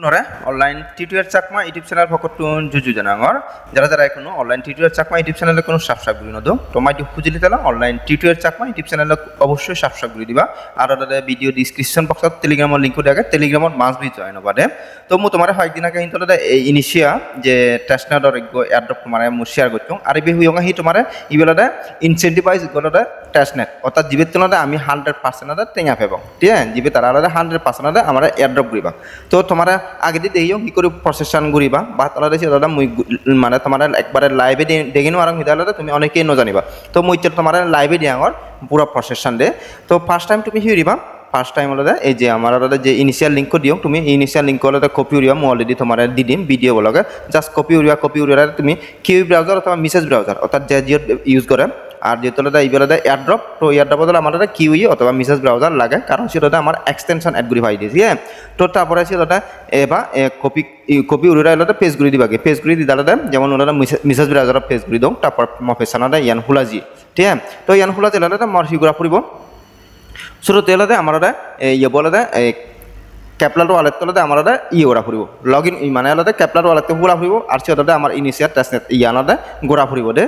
পুনরায় online tutorial Chakma YouTube channel ভকতুন জুজু জানাঙর যারা যারা এখনও অনলাইন টিউটোরিয়াল চাকমা ইউটিউব চ্যানেলে কোনো সাবস্ক্রাইব করি নদো, তো মাইটি খুঁজিলি তালা অনলাইন টিউটোরিয়াল চাকমা ইউটিউব চ্যানেলে অবশ্যই সাবস্ক্রাইব কৰি দিবা। আৰু তাতে ভিডিঅ' ডিছক্ৰিপশ্যন বক্সত টেলিগ্ৰামৰ লিংকটো দিয়াকে টেলিগ্ৰামত মাছ বি জইন হ'ব দে। তো মোৰ তোমাৰ হয়দিনাকে কিন্তু তাতে এই ইনিচিয়া যে টেষ্টনেটৰ এয়াৰড্ৰপ তোমাৰ মোৰ শ্বেয়াৰ কৰিছোঁ আৰু বি হুয়ঙা সি তোমাৰ ইবেলাতে ইনচেন্টিভাইজ গলতে টেষ্টনেট অর্থাৎ জিবের তুলনাতে আমি হান্ড্রেড পার্সেন্টে টেঙা পাব ঠিক আছে? জিবে তারা আলাদা হান্ড্রেড পার্সেন্টে আমার এয়ারড্রপ কৰিবা। তো তোমার আগে দিয়ে দেখিও কি করে প্রসেসন কৰিবা বা তারা দেখি দাদা মুই মানে তোমার একবারে লাইভে দেখি আর সিধালে তুমি অনেকেই নজানিবা। তো মই তোমার লাইভে দিয়া আমার পুরো প্রসেসন দে। তো ফার্স্ট টাইম তুমি হিৰিবা ফার্স্ট টাইম হলে এই যে আমার হলে যে ইনিশিয়াল লিঙ্ক দিও তুমি ইনিশিয়াল লিঙ্ক হলে কপি উড়িবা মই অলরেডি তোমার দি দিম ভিডিও বলকে জাস্ট কপি উড়িবা কপি উড়িবা তুমি কিউ ব্রাউজার অথবা মিসেজ ব্রাউজার অর্থাৎ যে জিও ইউজ করে আর যেহেতু হলে এইবেলা এয়ারড্রপ তো এয়ারড্রপ হলে আমার কিউই অথবা মিসেজ ব্রাউজার লাগে, কারণ সেটা আমার এক্সটেনশন এড করে ভাই দিয়েছি হ্যাঁ? তো তারপরে সেটা এবার কপি কপি উড়িরা এলাতে পেজ করে দিবাগে পেজ করে দিদালে যেমন ওনারা মিসেজ ব্রাউজার পেজ করে দিও, তারপর মফেসানাটা ইয়ান হুলাজি, ঠিক আছে? তো ইয়ান হুলা জেলাতে মর সিগুড়া ফুরিব শুরু তেলতে আমার ইয়ে বলে ক্যাপলার ওয়ালেট তলতে আমার ই ওরা ফুরিব লগ ইন মানে হলে ক্যাপলার ওয়ালেটে ঘোরা ফুরিব আর সেটা আমার ইনিশিয়াল টেস্টনেট ইয়ানতে ঘোরা ফুরিব দে।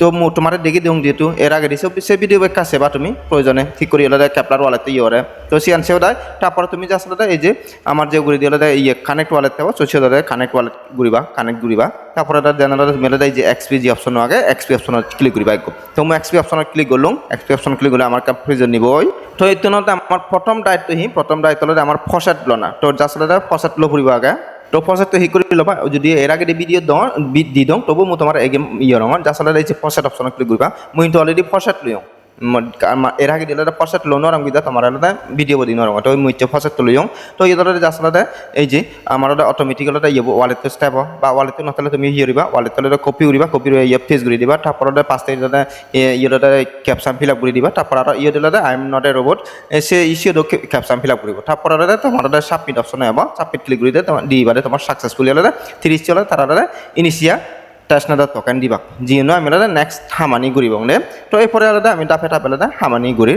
তো মো তোমার দেখি দিওঁ যেহেতু এর আগে দিছে সে ভিডিও বেকা সেবা তুমি প্রয়োজনে ঠিক করে হলে ক্যাপলার ওয়ালেটে ইয়ে ওরে তো সিয়ান সেও দেয় তারপরে তুমি যা আসলে এই যে আমার যে ঘুরি দিয়ে ইয়ে কানেক্ট ওয়ালেট থাকব তো সেটা কানেক্ট ওয়ালেট ঘুরিবা কানেক্ট ঘুরিবা তারপরে এটা জেনারেল মেলে দেয় যে এক্সপি জি অপশন আগে এক্সপি অপশনত ক্লিক করিবা একো তো মই এক্সপি অপশনত ক্লিক করলুম এক্সপি অপশন ক্লিক করলে আমার কাপ ফ্রিজৰ তো তুলনাতে আমার প্রথম দায়িত্ব হি প্রথম দায়িত্ব হলে আমার ফসেট লনা। তো যা আসলে ফসেট লো ফুরিব আগে। তো ফসেটটো হি কৰি ল'বা যদি এর আগে ভিডিও দওঁ দি দওঁ, তবু মই তোমাৰ এগেম ইয়ে ৰঙৰ। যা আসলে এই যে ফসেট অপশনত ক্লিক কৰিবা। মই কিন্তু অলরেডি লৈ এর আগে দিলে ফসেট লোনৰ রঙ বিদা তোমার আলাদা ভিডিও বদি নরঙ তো মই এতিয়া ফসেট লইও তো ইদরে আসলে এই যে আমার অটোমেটিক হলে ইয়ে ওয়ালেট স্টেপ বা ওয়ালেট নথলে তুমি ইয়ে দিবা ওয়ালেট হলে কপি উড়িবা কপি ইয়ে ফেস করে দিবা। তারপর পাঁচ তারিখ ইয়ে ক্যাপশন ফিল আপ করে দিবা। তারপর আর ইয়ে দিলে I am not a robot সে ইসিও ক্যাপশন ফিল আপ করব। তারপর তোমার সাবমিট অপশন হব। সাবমিট ক্লিক করে দিয়ে দিবারে তোমার সাকসেসফুলি হলে তিরিশ চলে, তারা ইনিশিয়া টেস্টনাদার টোকেন দিবা। যিনো আমি আলাদা নেক্সট হামানি ঘুরিব দে তো এরপরে আলাদা আমি ডাফে টাপে আলাদা হামানি ঘুরি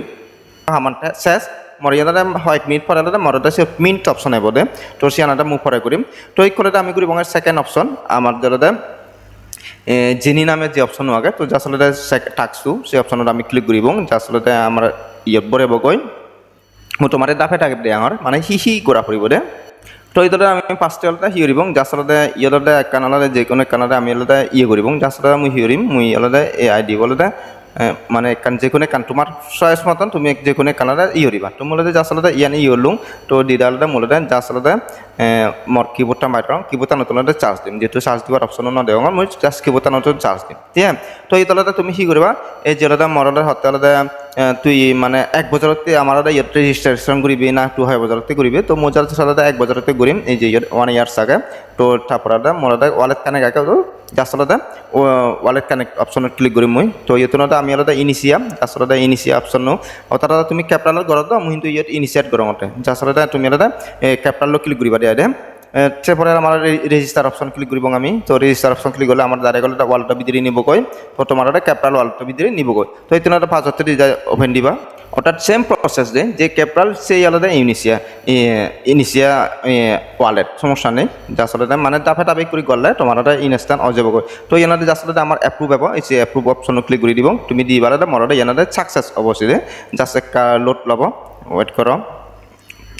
হামানটা শেষ। মর ইয়াতে হোয়াইট মিনিট পরে আলাদা মরটা সে মিন্ট অপশন হব দে তো সে আনাটা মুখ পরে করিম তো এই করে আমি ঘুরিব সেকেন্ড অপশন আমার আলাদা জেনি নামে যে অপশন আগে, তো যার আসলে টাকসু সেই অপশনত আমি ক্লিক করিব যার আসলে আমার ইয়ত বরে বগৈ মই তোমাৰে ডাফে টাইপ দে আমার মানে হি হি ঘূৰা ফুৰিব দে। তো এইদৰে আমি পাঁচটা অলতে হি কৰিম যাৰ আচলতে ইহঁতে কানালতে যিকোনো কানালে আমি অলতে ইয়ে কৰিম যাৰ আচলতে মই হি কৰিম মই অলতে এই আই ডি বলতে মানে কান যিকোনো কান তোমাৰ চইচ মতন তুমি যিকোনো কানালে ই কৰিবা তো মোলতে যাৰ আচলতে ইয়ানি ই হ'লোঁ তো দিদালতে মোলতে যাৰ আচলতে মোৰ কিবোৰ্ডটা মাৰি থওঁ কিবোৰ্ডটা নতুনতে চাৰ্জ দিম। যিহেতু চাৰ্জ দিবৰ অপশ্যনো নদেওঁ মই জাষ্ট কিবোৰ্ডটা নতুন চাৰ্জ দিম। ঠিক তো এই তলতে তুমি কি কৰিবা? এই যেলতে মৰতে সত্যালতে তুই মানে এক বছৰতে আমাৰ ইয়াত ৰেজিষ্ট্ৰেশ্যন কৰিবি না টু হয় বছৰতে কৰিবি তো যাতে সাধারণত এক বছরতে করিম, এই যে ওয়ান ইয়ার্স আগে তো তারপর মোর ওয়ালেট কানেক্ট আগে, তো আসলে ওয়ালেট কানেক্ট অপশনত ক্লিক কৰিম মই। তো ইহঁতনতে আমি আলাদা ইনিচিয়া আচলতে ইনিচিয়া অপশন অর্থাৎ তুমি ক্যাপিটালত গড়ত মই কিন্তু ইয়াত ইনিচিয়েট গরমতে আচলতে তুমি আলাদা ক্যাপিটালত ক্লিক কৰিবা দিয়া দে। তারপরে আমার রেজিস্টার অপশন ক্লিক করব আমি। তো রেজিস্টার অপশন ক্লিক করলে আমার ডাইরেক্ট হলে ওয়ালটা ভিতরে নিবগৈ তো তোমার একটা ক্যাপিটাল ওয়ালটা ভিতরে নিবগৈ তো এই তিনটা পাঁচ হতে ওপেন দিবা। অর্থাৎ সেম প্রসেস দে যে ক্যাপিটাল সেই আলাদা ইউনিসিয়া ইনিসিয়া ওয়ালেট সমস্যা নেই। যা আসলে মানে দাফে দাবি করে গলে তোমার একটা ইনস্ট্যান্ট অজাবগৈ তো ইয়ানাতে যা আসলে আমার অ্যাপ্রুভ হব। এই অ্যাপ্রুভ অপশন ক্লিক করে দিব। তুমি দিবার মরটা ইয়ানাতে সাকসেস অবশ্যই জাস্ট লোড লব। ওয়েট করো।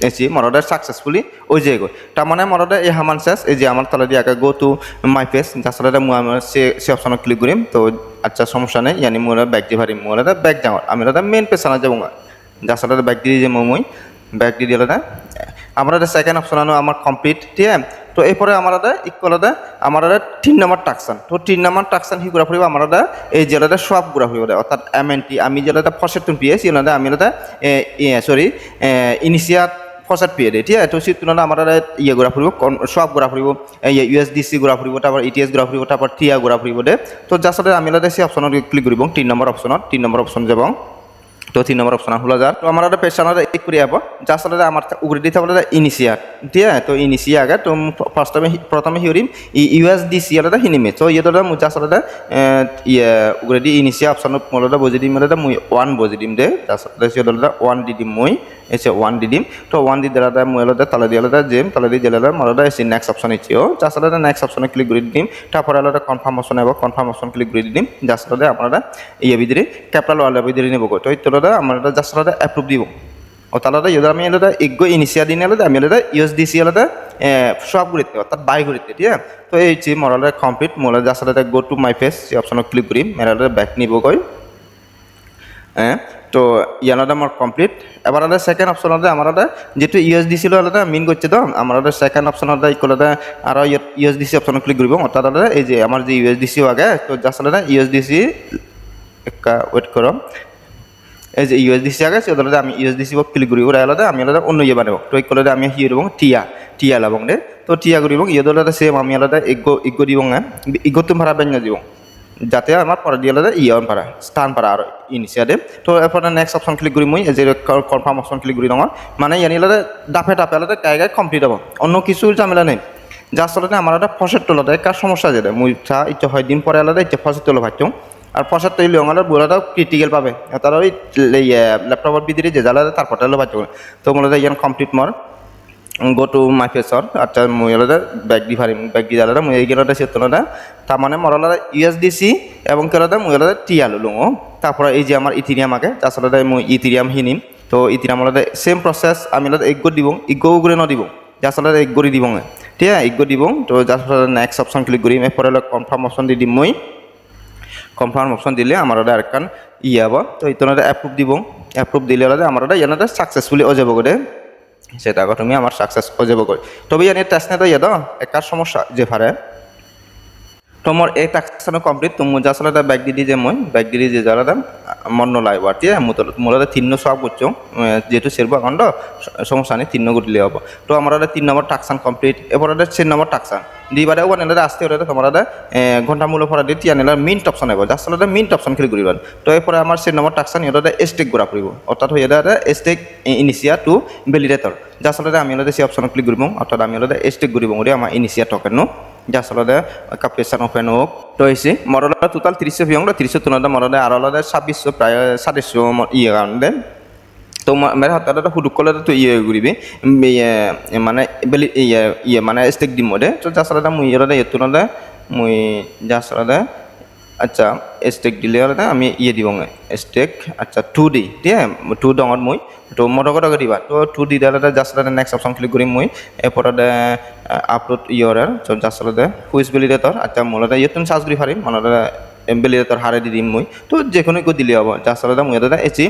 এসি মরদে সাকসেসফুলি ওই যে গই তার মানে মরদে এই হামান শেষ, এই যে তলে দিয়ে আগে গো টু মাই যার সাথে মই আমার সে সে অপশন ক্লিক করিম তো আচ্ছা সমস্যা নেই, ইয়ানি মোর ব্যাগ দিয়ে ভারি মোর ব্যাগ যাওয়ার আমি ওটা মেন পেছানা যাব যার সাথে ব্যাগ দিয়ে যে মই ব্যাগ দিয়ে দিলে আমার সেকেন্ড অপশন আনো আমার কমপ্লিট ঠিক তো এরপরে আমার ইকুয়ালতে আমার তিন নম্বর টাকসান তো তিন নম্বর টাকসান সি ঘুরা ফুরিব আমার এই জেলাতে সব ঘুরা ফুরিব অর্থাৎ এম এন টি আমি জেলাতে ফসেট তুমি পিএস ইলাতে আমি সরি ইনিশিয়াত ফসাত পিয়ে দিয়ে, ঠিক আছে? তো সেই তুলনা আমার ইয়ে ঘোরা ফুরিব সব ঘোরা ফুরিব ইউএসডিসি ঘোরা ফুরিব, তারপর ইটিএস ঘোরা ফুৰিব তারপর থিয়া ঘোরা ফুৰিব দে। তো সাথে আমি সেই অপশনত ক্লিক করব তিন নম্বর অপশনত তিন নম্বর অপশন যাব। তো তিন নম্বর অপশন হলো যার, তো আমার একটা পেশানোর এক করে যাব যা আসলে আমার উগরে দিতে বলে ইনিশিয়ার আছে? তো ইনিশিয়া আগে, তো ফার্স্ট টাইমে প্রথমে হিউরিম ইউএসডিসি আলাদা হিনিমে। তো ইয়ে তোরা মুজা আসলে ইয়ে উগরে দি ইনিশিয়া অপশন মূলত বুঝি দিম মানে মুই ওয়ান বুঝি দিম দে। তারপরে সে দলটা ওয়ান দি দিম মুই, এসে ওয়ান দি দিম। তো ওয়ান দি দেলাদা মুই আলাদা, তালা দি আলাদা জেম তালা দি জেলাদা মরদা এসে নেক্সট অপশন ইচ্ছে ও। যা আসলে নেক্সট অপশনে ক্লিক করে দিম। তারপরে আলাদা কনফার্ম অপশন এবং কনফার্ম অপশন ক্লিক করে দিম। যা আসলে আপনারা ইয়ে ভিতরে ক্যাপিটাল ওয়ালের ভিতরে নেব তো এই তোরা আমরা যা আসলে অ্যাপ্রুভ দিব। ও তাহলে ইয়ে আমি আলাদা এগো ইনিশিয়া দিন আলাদা আমি আলাদা ইউএসডিসি আলাদা সব ঘুরিতে অর্থাৎ বাই ঘুরিতে ঠিক তো এই যে মরালে কমপ্লিট মোলা যা আসলে গো টু মাই ফেস সেই অপশনে ক্লিক করি মেরালে ব্যাক নিব গই হ্যাঁ তো ইয়ানোটা আমার কমপ্লিট এবার আলাদা সেকেন্ড অপশন আলাদা আমার আলাদা যেহেতু ইউএসডি ছিল আলাদা মিন করছে তো আমার আলাদা সেকেন্ড অপশন আলাদা ইকুয়াল আলাদা আরও ইউএসডিসি অপশন ক্লিক করব অর্থাৎ আলাদা এই যে আমার যে ইউএসডিসি আগে, তো জাস্ট আলাদা ইউএসডিসি একটা ওয়েট করো এই যে ইউএসডিসি আগে সে আলাদা আমি ইউএসডিসি ক্লিক করি ওরা আলাদা আমি আলাদা অন্য ইয়ে বানাবো তো ইকুয়াল আমি হিয়ে দেবো টিয়া টিয়া লাবং দে। তো টিয়া করিব ইয়ে আলাদা সেম আমি আলাদা ইগো ইগো দিব ইগো তুমি ভাড়া বেঞ্জা দিব। যাতে আমার পরে দিয়ে আলাদা ইয়ন পারা, স্থান পারা আর ইনিশিয়াতে তো এরপরে নেক্সট অপশন ক্লিক করি মুই যে কনফার্ম অপশন ক্লিক করি আমার মানে ইয়ানি আলাদা ডাফে ডাফে আলাদা গায়ে গায়ে কমপ্লিট হব। অন্য কিছু ঝামেলা নেই। যার ফলে আমার একটা ফসের তোলাতে কার সমস্যা যেটা মুই চা ইচ্ছা হয় দিন পরে আলাদা ইচ্ছা ফসের তোলা ভাবছ আর ফসের তৈরি আমার বুড়াটাও ক্রিটিক্যাল পাবে। তারা ওই ল্যাপটপের ভিতরে যে জ্বালা তারপরটা হলো ভাবছ তো মূলত ইয়ান কমপ্লিট মর। গো টু মাই ফেসর আচ্ছা মুই আলাদা ব্যাগ দি ফারিম ব্যাগ দি আলাদা মুই গেলাটা সেতনাটা তার মানে মর আলাদা ইউএসডিসি এবং কে আলাদা মুই আলাদা টি আলু ও তারপরে এই যে আমার ইথিরিয়াম আগে, তার সাথে মুই ইথিরিয়াম হিনিম। তো ইথিরিয়াম আলাদা সেম প্রসেস আমি আলাদা এগো দিব ইগো করে ন দিব যার সাথে এক গড়ি দিব ঠিক আছে এগো দিব। তো যার নেক্সট অপশন ক্লিক করিম, এরপরে হলো কনফার্ম অপশন দি দিম মই। কনফার্ম অপশন দিলে আমার ওটা আরেকখান ই হব তো ইতনাটা অ্যাপ্রুভ দিব। অ্যাপ্রুভ দিলে ওটা আমার ওটা ইয়ানাতে সাকসেসফুলি ও যাব গোটে সেটা তুমি আমার সাকসেস ও যাব তবে ইয়ানি টেস্ট নেতা দাও একার সমস্যা যে ফারে তোমার এই টাস্কটা কমপ্লিট তুমি যা আসলে ব্যাগ দিদি যে মই। ব্যাগ দি যে যারা দাম মন লাই বাড়তি মূলত তিন সব করছ যেহেতু সেরবো এখন সমস্যা নেই, তিন গুটিলে হব। তো আমার তিন নম্বর টাকসান কমপ্লিট এবার চার নম্বর টাকসান দিবারে ওখানে আসতে হলে তোমার ঘণ্টা মূল্য ফরা দিয়ে টিয়া নিলে মিন্ট অপশন হবে যার আসলে মিন্ট অপশন ক্লিক করিবেন তো এরপরে আমার চার নম্বর টাকসান ইহঁতে এস্টেক ঘূৰা ফুৰিব অর্থাৎ হয়ে যায় এস্টেক ইনিশিয়া টু ভেলিডেটর যার আসলে আমি হলে সেই অপশন ক্লিক করব অর্থাৎ আমি হলে এস্টেক ঘূৰিব আমার ইনিশিয়া টকেন যা আসলে কাপেশন ওপেন হোক তো হয়েছে মরলা টোটাল তিরিশশো ভিয়ং তিরিশশো তুলনাতে মরলে আর আলাদা ছাব্বিশশো, প্রায় সাতাইশশো ইয়ে তো মেরে হাতটা হুডুক কলে তো ইয়ে ঘুরিবি। মানে বেলি ইয়ে ইয়ে মানে স্টেক দিম মধ্যে তো আসলে মুই ইয়ে ইয়ে তুলনাতে মুই আসলে আচ্ছা স্টেক দিলে হলে আমি ইয়ে দিব স্টেক আচ্ছা টু দি আছে? টু ডঙত মই তো মটকত দিবা। তো টু দি দিলে জাষ্ট নেক্সট অপশন ক্লিক কৰিম মই। এরপরে আপলোড ইয়রার তো জাষ্ট হুইস ভেলিডেটর আচ্ছা মূলত ইয়ে তুমি চার্জ কৰি পাৰিম মনত ভেলিডেটর হারে দি দিম মই। তো যে কোনো একো দিলে হ'ব জাষ্ট মই দাদা এচি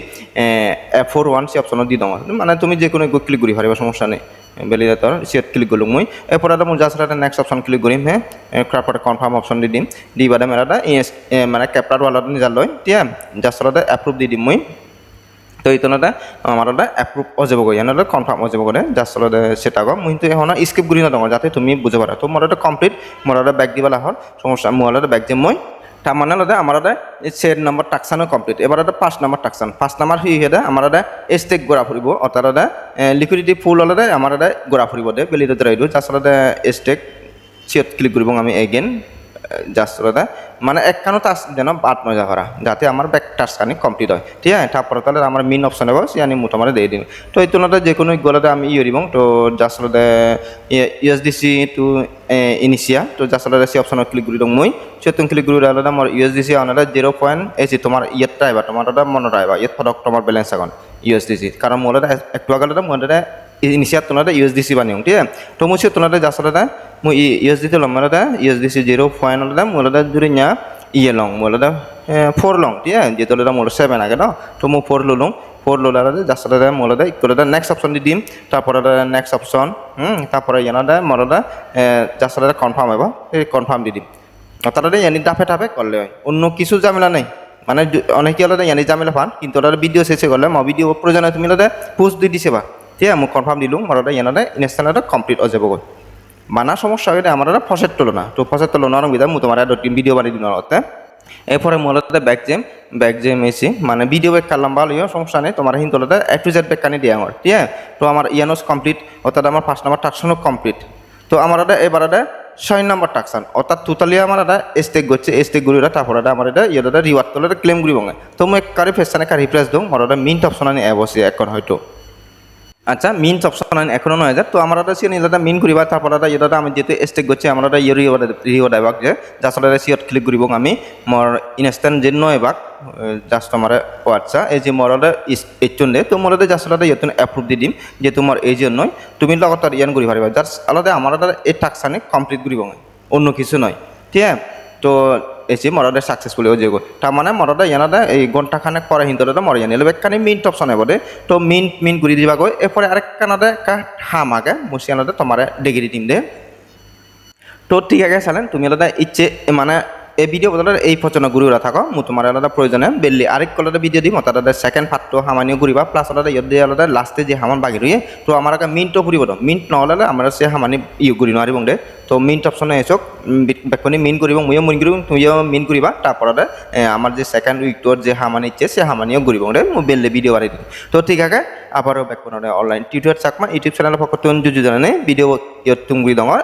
ফ'ৰ ওৱান চি দি দিওঁ মানে তুমি যে কোনো একো ক্লিক কৰি পাৰিবা, সমস্যা নেই। ভেলিডেটর সিট ক্লিক করল মই। এরপর এটা মই জাস্ট একটা নেক্সট অপশন ক্লিক করিম হ্যাঁ? ক্রাফটে কনফার্ম অপশন দি দিম। দি বাদে মেরাটা মানে ক্যাপটার ওয়ালত নিজা লয় ঠিক জাস্ট এটা অ্যাপ্রুভ দি দিম মুই। তো এইতনতে আমার ওটা অ্যাপ্রুভ যাব গৈ এনেহ'লে কনফাৰ্ম ও যাব গ'লে জাষ্ট সেটা মুই এখন স্কিপ কৰি নদওঁ যাতে তুমি বুঝে পারা তো মোর এটা কমপ্লিট মোর এটা ব্যাগ দিবা লাহর সমস্যা মোর এটা ব্যাগ দিম মই। মানে হলে আমার সেট নম্বর টাকসানো কমপ্লিট এবার পাঁচ নম্বর টাকসান। পাঁচ নম্বর হি হেদে আমার এস্টেক গোড়া ফুরব অর্থাৎ লিকুইডিটি ফুল হলে আমার গোড়া ফুরব দে। বেলিতে রাইডো জাস্ট হলে এস্টেক চেট ক্লিক করব আমি এগেন হলে মানে এক কানো টাস্ক যেন বাদ নজা করা যাতে আমার ব্যাক টাস্ক কানি কমপ্লিট হয়। ঠিক আছে তারপরে তাহলে আমার মেন অপশন হবে আমি মোটামুটি দিয়ে দিন তো এই তুলনাতে যে কোনো গলাতে আমি ইয়ে দিব তো হলে ইউএসডিসি টু ইনিশিয়া তো জাস্ট হলে সে অপশন ক্লিক করে দিওঁ মই। সে তুমি ক্লিক করে দিলে আমার ইউএসডিসি আনাটা জিরো পয়েন্ট এসি তোমার ইয়েত আইবা তোমার ওটা মনত আইবা ইয়েত ফটক তোমার ব্যালেন্স এখন ইউএসডিসি কারণ মোর একটু আগে মোর ইনিশিয়াত তুলনাতে ইউএসডিসি বানিও ঠিক আছে তো তুলনাতে জাস্ট হলে মই ইউএসডিটি লম মানে ইউএসডিসি জিরো পয়েন্ট হলে মোর জুড়ি না ইয়ে লং মোলা ফোর লং ঠিক আছে যেহেতু এটা মোর সেভেন আগে তো মই ফোর লুলুং ফোর লোলারে জাস্ট মোলাদা ইকুয়াল নেক্সট অপশন দি দিম তারপরে নেক্সট অপশন তারপরে ইয়ানাদা মোলাদা জাস্ট কনফার্ম হব এই কনফার্ম দি দিম তারা ইয়ানি ডাফে টাফে করলে অন্য কিছু ঝামেলা নেই মানে অনেকে আলাদা ইয়ানি ঝামেলা পান কিন্তু ওরা ভিডিও শেষে করলে ম ভিডিও প্রয়োজন তুমি আলাদা পোস্ট দি দিছে বা ঠিক আছে মোক কনফার্ম দিলোঁ মোৰ ইয়ানাদা ইনষ্টেণ্ট কমপ্লিট হৈ যাবগৈ। মানা সমস্যা এটা আমার ফসের তুলনা। তো ফসের তুলনা বিধা মু তোমার ভিডিও বানিয়ে দিন ওতে এরপরে মূলত ব্যাক জেম ব্যাক জেম এসি মানে ভিডিও ব্যাক কালাম ভালো ইয়ে সমস্যা নেই তোমার হিন তোলাতে এ টু জেড ব্যাক কানি দিয়ে আমার ঠিক আছে? তো আমার ইয়ানোস কমপ্লিট অর্থাৎ আমার ফার্স্ট নাম্বার টাকশনও কমপ্লিট তো আমার এটা এবার এটা ছয় নাম্বার টাকশন অর্থাৎ টোটালি আমার এটা স্টেক করছে স্টেক গুড়ি তারপর এটা আমার এটা ইয়ে এটা রিওয়ার্ড তোলে ক্লেম গুড়ি বঙে তো মই কারি ফেসানে কারি রিপ্লেস দিওঁ মোৰ এটা মিন্ট অপশন আনি এবসি এখন হয়তো। আচ্ছা মিন্স অপশন আনি এখনও নয় হাজার। তো আমার সিও নিজে মিন করিবা, তারপর এটা ইয়ে আমি যেহেতু স্টেক করছি, আমার এটা ইয়ে রিওয়ার্ড এবাক যে জাস্ট এটা সিওত ক্লিক কৰিব আমি। মোৰ ইনষ্টেণ্ট যে নয় এবাক জাষ্ট আমার হোয়াটসঅ্যাপ এই যে এটা এইচন দে, তো এটা জাষ্ট এটা ইয়তুন এপ্রুভ দি দিম যে তোমাৰ এই যে নয়। তুমি লগত ইয়ান করি পারিবা জাস্ট আলাদা আমার এটা এই টাক্সানে কমপ্লিট করিব অন্য কিছু নয়, ঠিক আছে? তো এসে মরাটা সাকসেসফুল হয়ে তার মানে মরাদে ইয়ানাদে এই ঘণ্টা খানে পরে হিন্দরে মরে জানি একখানি মিন্ট অপশন হব তো মিন্ট মিন্ট ঘুরি দিবা গৈ। এরপরে আরেক কানাদে কা আগে। মুসিয়ানাদে তোমার ডিগ্রি টিম দে। তো ঠিক আছে চালেন। তুমি আলাদা ইচ্ছে মানে এই ভিডিও বদলে এই পচনা ঘুরিওরা থাকো মু তোমার আলাদা প্রয়োজনে বেললি আরেক কলাদা ভিডিও দিম তার সেকেন্ড পার্টটো হামানিও ঘুরিবা প্লাস আলাদা ইয়ে আলাদা লাস্টে যে হামান বাকি রয়ে তো আমার আগে মিন্টও ঘুরিব তো মিন্ট নহলে আমার সে হামানি ইয়ে ঘুরি নোৱাৰিব দে তো মিন্ট অপশনে এসক বেকনি মিন কৰিব ময়ো মিন কৰিব তুমিও মিন কৰিবা তাৰপৰতে আমার যে সেকেন্ড উইকটোর যে হামানি ইচ্ছে, সে হামানিও ঘুরিব দে মু বেললে ভিডিও বাড়ি দিম। তো ঠিক আছে আবারও বেকনে online tutorial Chakma, YouTube channel পক্ষ তুন জুজু জানে ভিডিও ইয়ত তুম ডঙৰ